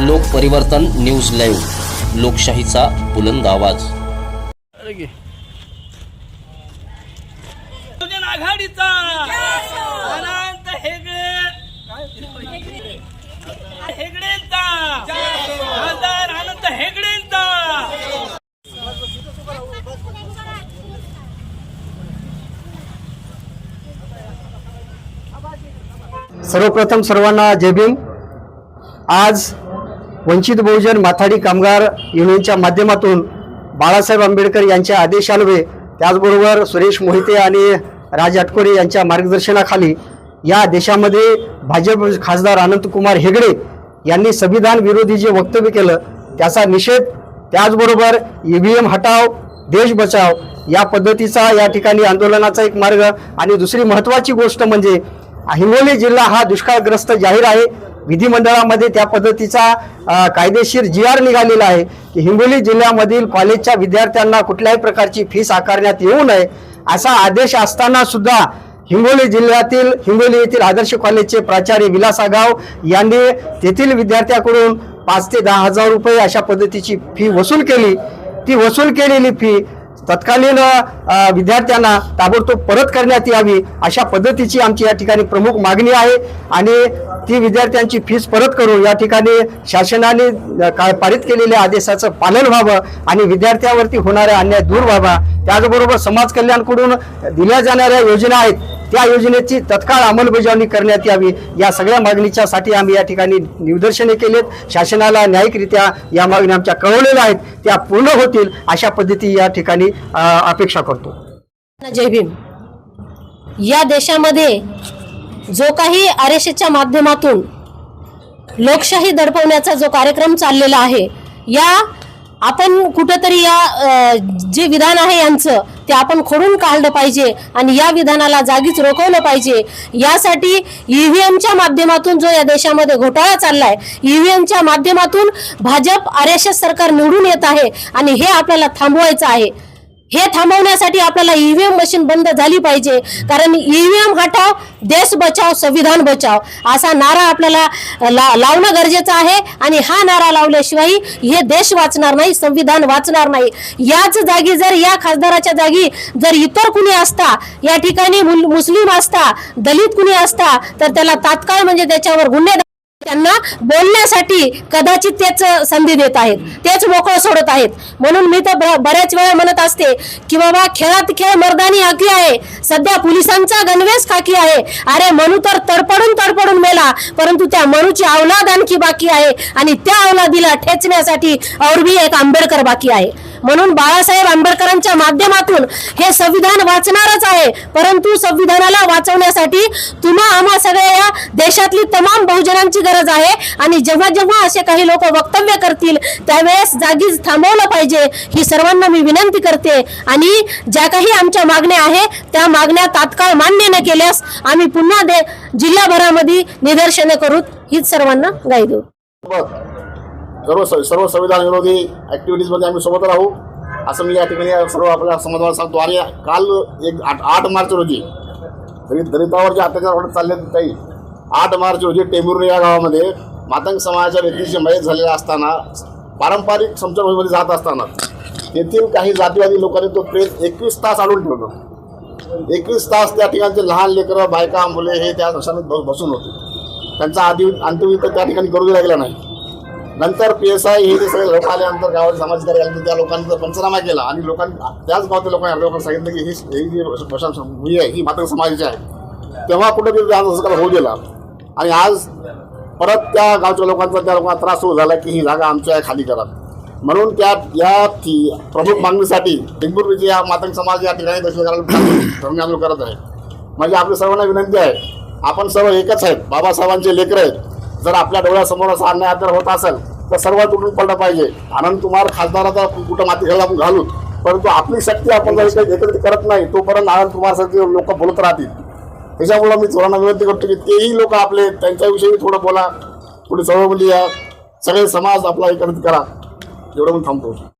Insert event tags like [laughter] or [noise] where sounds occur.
लोक परिवर्तन news live लोकशाहीचा बुलंद आवाज आघाडीचा. हेगडेंचा. अनंत हेगडेंचा. सर्वप्रथम सर्वांना जय भीम. आज वंचित बहुजन माथाडी कामगार युनियनच्या माध्यमातून बाळासाहेब आंबेडकर यांच्या आदेशान्वये त्याचबरोबर सुरेश मोहिते आणि राज आटकोरे यांच्या मार्गदर्शनाखाली या देशामध्ये भाजप खासदार अनंतकुमार हेगडे यांनी संविधान विरोधी जे वक्तव्य केलं त्याचा निषेध त्याचबरोबर ई व्ही एम हटाव देश बचाव या पद्धतीचा या ठिकाणी आंदोलनाचा एक मार्ग. आणि दुसरी महत्त्वाची गोष्ट म्हणजे हिंगोली जिल्हा हा दुष्काळग्रस्त जाहीर आहे. विधिमंडळामध्ये त्या पद्धतीचा कायदेशीर जी आर निघालेला आहे की हिंगोली जिल्ह्यामधील कॉलेजच्या विद्यार्थ्यांना कुठल्याही प्रकारची फीस आकारण्यात येऊ नये असा आदेश असताना सुद्धा हिंगोली जिल्ह्यातील हिंगोली येथील आदर्श कॉलेजचे प्राचार्य विलास आगाव यांनी तेथील विद्यार्थ्याकडून पाच ते दहा हजार रुपये अशा पद्धतीची फी वसूल केली. ती वसूल केलेली फी तत्कालीन विद्यार्थ्यांना ताबडतोब परत करण्यात यावी अशा पद्धतीची आमची या ठिकाणी प्रमुख मागणी आहे. आणि ती विद्यार्थ्यांची फीस परत करून या ठिकाणी शासनाने काय पारित केलेल्या आदेशाचं पालन व्हावं आणि विद्यार्थ्यावरती होणारा अन्याय दूर व्हावा. त्याचबरोबर समाज कल्याणकडून दिल्या जाणाऱ्या योजना आहेत त्या योजनेची तत्काळ अंमलबजावणी करण्यात यावी. या सगळ्या मागणीच्यासाठी आम्ही या ठिकाणी निदर्शने केलेत. शासनाला न्यायिकरित्या या मागण्या आमच्या कळवलेल्या आहेत. त्या पूर्ण होतील अशा पद्धती या ठिकाणी अपेक्षा करतो. जय भीम. या देशामध्ये जो काही आर एस एसच्या माध्यमातून लोकशाही दडपवण्याचा जो कार्यक्रम चाललेला आहे या आपण कुठंतरी या जे विधान आहे यांचं ते आपण खोडून काढलं पाहिजे आणि या विधानाला जागीच रोखवलं पाहिजे. यासाठी ईव्हीएमच्या माध्यमातून जो या देशामध्ये घोटाळा चाललाय ईव्हीएमच्या माध्यमातून भाजप आर एस एस सरकार निवडून येत आहे आणि हे आपल्याला थांबवायचं आहे. हे थांबवण्यासाठी आपल्याला ईव्हीएम मशीन बंद झाली पाहिजे. कारण ईव्हीएम हटाव देश बचाव संविधान बचाव. असा नारा आपल्याला ला लावणं गरजेचं आहे आणि हा नारा लावल्याशिवाय हे देश वाचणार नाही संविधान वाचणार नाही. याच जागी जर या खासदाराच्या जागी जर इतर कुणी असता या ठिकाणी मुल- मुस्लिम असता दलित कुणी असता तर त्याला तात्काळ म्हणजे त्याच्यावर गुन्हे त्यांना बोलण्यासाठी कदाचित तेच संधी देत आहेत. तेच मोकळं सोडत आहेत. म्हणून मी तर ब- बऱ्याच वेळा म्हणत असते की बाबा खेळात खेळ मर्दानी हाकी आहे. सध्या पोलिसांचा गणवेश खाकी आहे. अरे मनू तर तडपडून तडपडून मेला. परंतु त्या मनूची अवलाद आणखी बाकी आहे. आणि त्या अवलादीला ठेचण्यासाठी औरबी एक आंबेडकर बाकी आहे. म्हणून बाळासाहेब आंबेडकरांच्या माध्यमातून हे संविधान वाचणारच आहे. परंतु संविधानाला वाचवण्यासाठी तुम्हा आम्हा सगळ्या या देशातली तमाम बहुजनांची गरज आहे. आणि जेव्हा जेव्हा असे काही लोक वक्तव्य करतील त्यावेळेस जागीच थांबवलं पाहिजे. ही सर्वांना मी विनंती करते. आणि ज्या काही आमच्या मागण्या आहे त्या मागण्या तात्काळ मान्य न केल्यास आम्ही पुन्हा दे जिल्हाभरामध्ये निदर्शने करू. हीच सर्वांना गाई देऊ. सर्व सर्व संविधान विरोधी ॲक्टिव्हिटीजमध्ये आम्ही सोबत राहू. असं मी या ठिकाणी सर्व आपल्या समाजाला सांगतो. आणि काल एक आठ आठ मार्च रोजी दलित दलितावर जे अत्याचार वाटत चालले आहेत काही आठ मार्च रोजी टेंभुर्णी या गावामध्ये मातंग समाजाच्या व्यक्तीची मयत झालेला असताना पारंपरिक संचलनामध्ये जात असताना तेथील काही जातीवादी लोकांनी तो ट्रेन एकवीस तास अडवून ठेवलं. एकवीस तास त्या ठिकाणचे लहान लेकरं बायका मुले हे त्या दशाने बसून होते. त्यांचा आधी अंत्यविधी त्या ठिकाणी करू दिला गेला नाही. नंतर पी एस आय हे जे सगळे लोक आल्यानंतर गावात समाज कार्य त्या लोकांचा पंचनामा केला. आणि लोकांनी त्याच गावातील लोकांनी अर्ध्या लोकांना सांगितलं की ही ही जी स्मशान भूमी आहे ही मात्र समाजाची आहे. तेव्हा कुठेतरी आज असं होऊ दिला. आणि आज परत त्या गावच्या लोकांचा त्या लोकांना त्रास सुरू झाला की ही जागा आमच्या आहे, खाली करा. म्हणून त्या या प्रमुख मागणीसाठी टेंभुर्णीची या मातंग समाज या ठिकाणी दर्शन करायला [coughs] करत आहे. म्हणजे आपल्या सर्वांना विनंती आहे. आपण सर्व एकच आहेत. बाबासाहेबांचे लेकर आहेत. जर आपल्या डोळ्यासमोर असा अन्याय जर होत असेल तर सर्व तुटून पडलं पाहिजे. आनंद कुमार खासदाराचा कुठं माती घालून आपण घालू परंतु आपली शक्ती आपण जर काही एकत्रित करत नाही तोपर्यंत आनंद कुमार सारखे लोक बोलत राहतील. त्याच्यामुळं मी सर्वांना विनंती करतो की तेही लोक आपले त्यांच्याविषयी थोडं बोला थोडी चळवळी या सगळे समाज आपला एकत्रित करा. एवढं मी थांबतो.